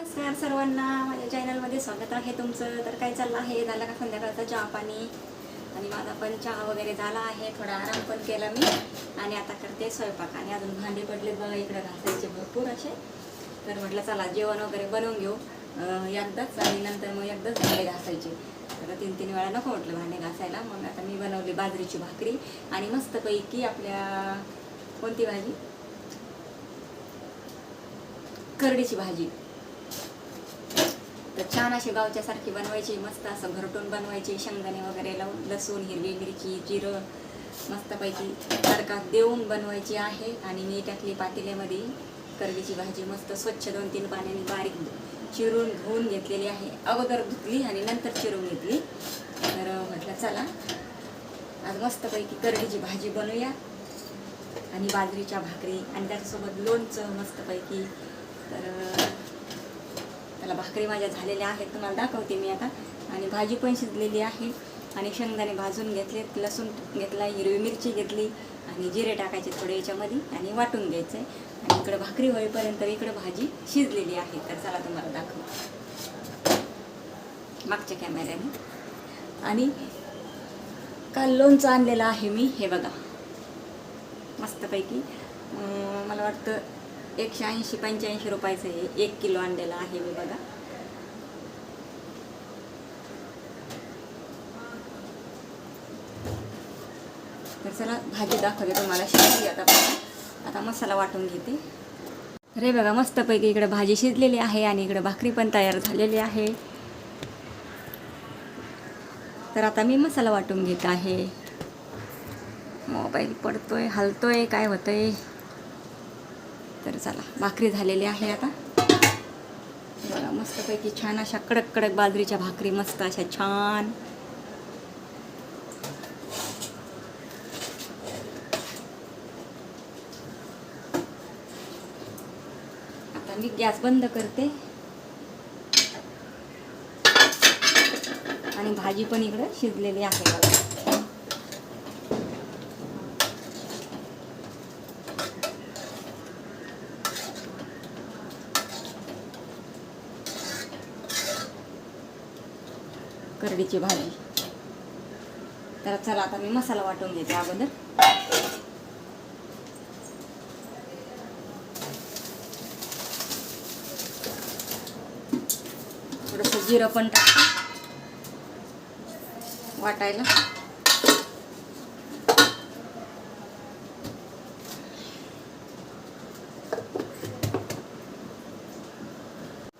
नमस्कार सर्वांना. माझ्या चॅनलमध्ये स्वागत आहे तुमचं. तर काय चाललं आहे? झालं का संध्याकाळचा चहा पाणी? आणि माझा पण चहा वगैरे झाला आहे. थोडा आराम पण केला मी. आणि आता करते स्वयंपाक. आणि अजून भांडी पडले बघा इकडं घासायचे भरपूर असे. तर म्हटलं चला जेवण वगैरे बनवून घेऊ. एकदाच आणि नंतर मग एकदाच भांडे घासायचे. तर तीन तीन वेळा नको म्हटलं भांडे घासायला. मग आता मी बनवली बाजरीची भाकरी आणि मस्तपैकी आपल्या कोणती भाजी? करडीची भाजी. तर छान अशी गावच्यासारखी बनवायची मस्त असं घरटून बनवायची शेंगदाणे वगैरे लावून लसूण हिरवी मिरची जिरं मस्तपैकी तडका देऊन बनवायची आहे आणि मी टाकली पातेल्यामध्ये करडीची भाजी मस्त स्वच्छ दोन तीन पाण्याने बारीक चिरून धुवून घेतलेली आहे. अगोदर धुतली आणि नंतर चिरून घेतली. तर म्हटलं चला आज मस्तपैकी करडीची भाजी बनवूया आणि बाजरीच्या भाकरी आणि त्याच्यासोबत लोणचं मस्तपैकी. तर त्याला भाकरी माझ्या झालेल्या आहेत तुम्हाला दाखवते मी आता. आणि भाजी पण शिजलेली आहे. आणि शेंगदाणे भाजून घेतलेत लसूण घेतला हिरवी मिरची घेतली आणि जिरे टाकायचे थोडे याच्यामध्ये आणि वाटून घ्यायचं. आहे आणि इकडे भाकरी होईपर्यंत इकडे भाजी शिजलेली आहे. तर चला तुम्हाला दाखव. मागच्या कॅमेऱ्याने आणि काल लोणचं आणलेलं आहे मी हे बघा. मस्तपैकी. मला वाटतं एकशे ऐंशी पंच्याऐंशी रुपयाचं हे एक किलो आणलेलं आहे मी बघा. तर चला भाजी दाखवते तुम्हाला शिजली आता बघा. आता मसाला वाटून घेते. अरे बघा मस्तपैकी इकडे भाजी शिजलेली आहे आणि इकडे भाकरी पण तयार झालेली आहे. तर आता मी मसाला वाटून घेत आहे. मोबाईल पडतोय हलतोय काय होतंय? तर चला भाकरी झालेली आहे आता. बघा मस्तपैकी छान अशा कडक कडक बाजरीच्या भाकरी मस्त अशा छान. आता मी गॅस बंद करते. आणि भाजी पण इकडं शिजलेली आहे बघा. करडीची भाजी. तर चला आता मी मसाला वाटून घेते अगोदर. थोडंसं जिरं पण टाकते. वाटायला.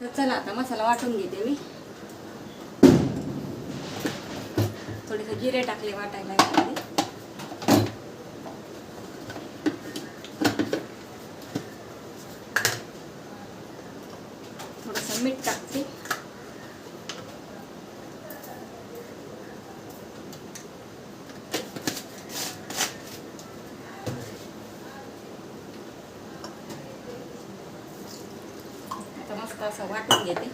तर चला आता मसाला वाटून घेते मी थोडेसे जिरे टाकले वाटायला थोडंसं मीठ टाकते. मस्त असं वाटून घेते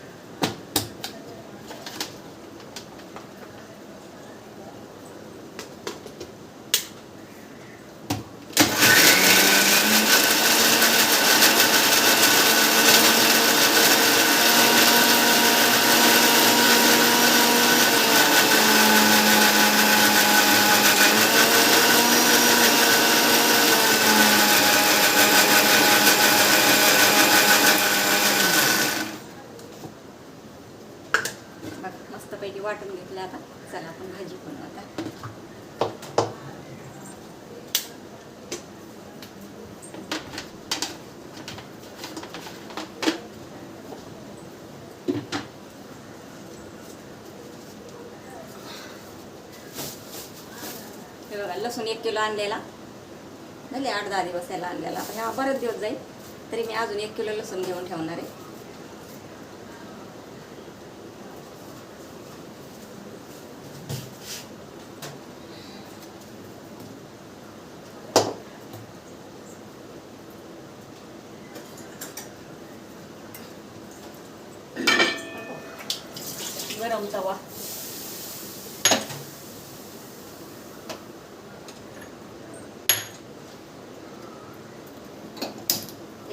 बघ मस्तपैकी वाटून घेतलं आता चला आपण भाजी पण आता हे बघा लसूण एक किलो आणलेला. झाले आठ दहा दिवस याला आणलेला. आता ह्या बरेच दिवस जाईल तरी मी अजून एक किलो लसूण घेऊन ठेवणार आहे. गरम तवा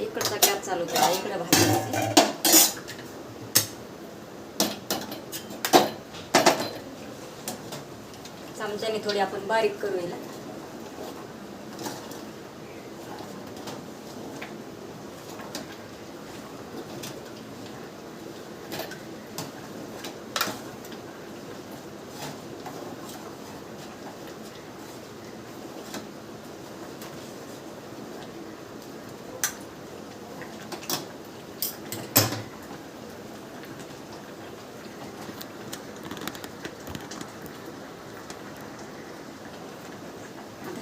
इकडचा गॅस चालू केला इकडे भाजायचे चमच्याने थोडी आपण बारीक करूया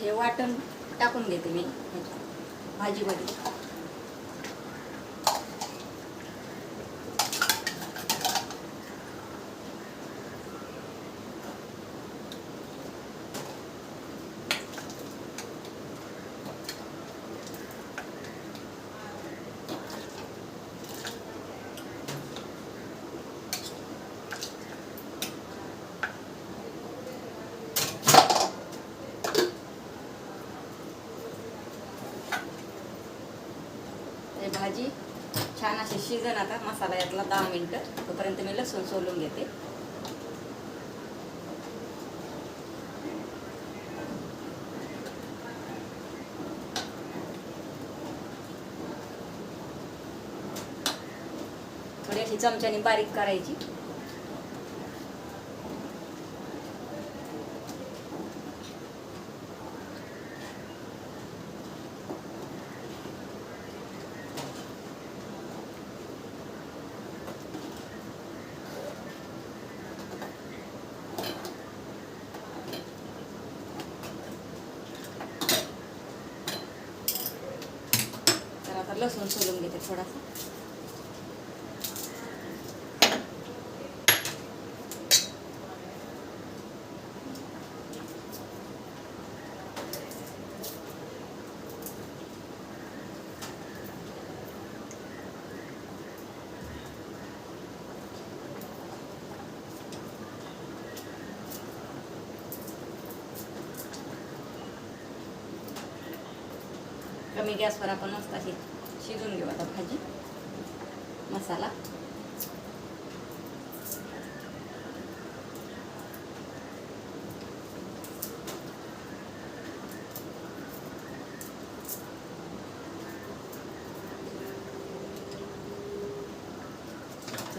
हे वाटण टाकून घेते मी. भाजीमध्ये हे भाजी छान असे शिजन आता मसाला यातला दहा मिनटं. तोपर्यंत मी लसूण सोलून घेते. थोडी अशी चमच्याने बारीक करायची. तर आता लसूण सोलून घेते थोडासा कमी गॅसवर आपण मस्त अशी शिजून घेऊ आता भाजी. मसाला.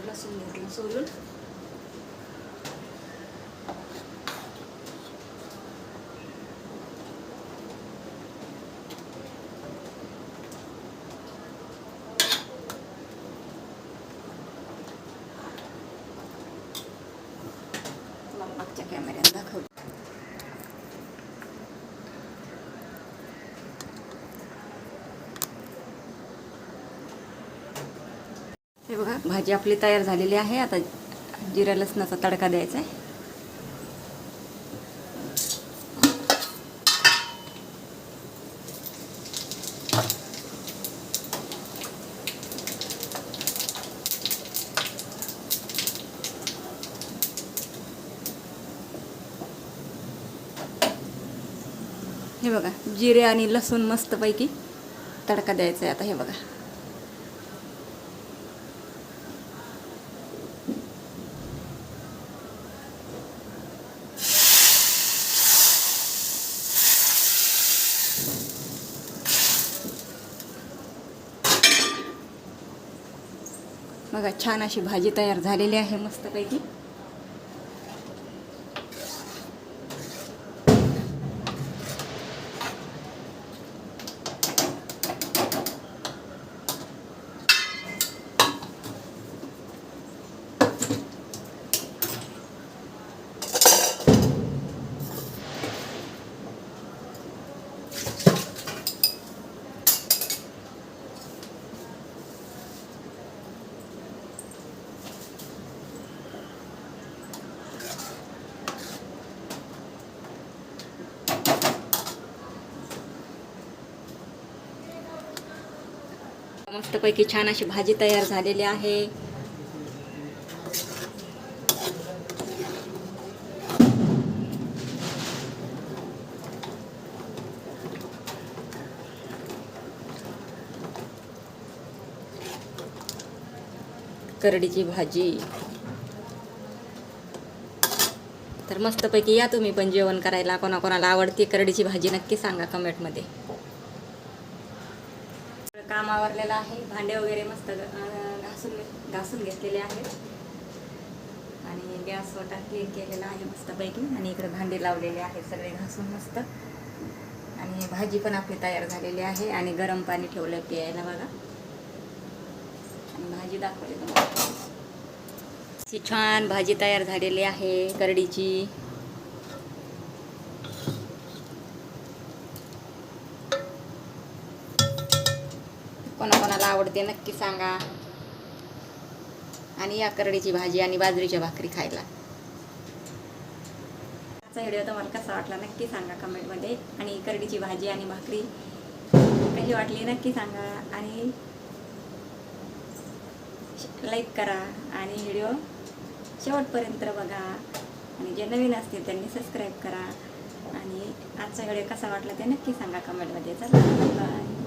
लसूण घेतलं सोलून तुम्हाला मागच्या कॅमेऱ्यात दाखवतो हे बघा भाजी आपली तयार झालेली आहे. आता जिरा लसणाचा तडका द्यायचा आहे. हे बघा जिरे आणि लसूण मस्तपैकी तडका द्यायचा आहे आता हे बघा. बघा छान अशी भाजी तयार झालेली आहे मस्तपैकी. मस्तपैकी छान अशी भाजी तयार झालेली आहे. करडीची भाजी. तर मस्तपैकी या तुम्ही पण जेवण करायला कोणाकोणाला आवडते करडीची भाजी नक्की सांगा कमेंटमध्ये. काम आवरलेलं आहे. भांडे वगैरे मस्त घासून घासून घेतलेले आहेत. आणि गॅसवर टाकी केलेला आहे मस्तपैकी आणि इकडे भांडे लावलेले आहेत सगळे घासून मस्त. आणि भाजी पण आपली तयार झालेली आहे. आणि गरम पाणी ठेवलं प्यायला बघा. आणि भाजी दाखवली तुम्हाला. छान भाजी तयार झालेली आहे. करडीची. ते नक्की सांगा. आणि या करडीची भाजी आणि बाजरीच्या भाकरी खायला. आजचा व्हिडिओ तुम्हाला कसा वाटला नक्की सांगा कमेंटमध्ये. आणि करडीची भाजी आणि भाकरी कशी वाटली नक्की सांगा. आणि लाईक करा. आणि व्हिडिओ शेवटपर्यंत बघा. आणि जे नवीन असतील त्यांनी सबस्क्राईब करा. आणि आजचा व्हिडिओ कसा वाटला ते नक्की सांगा कमेंटमध्ये. चला बाय.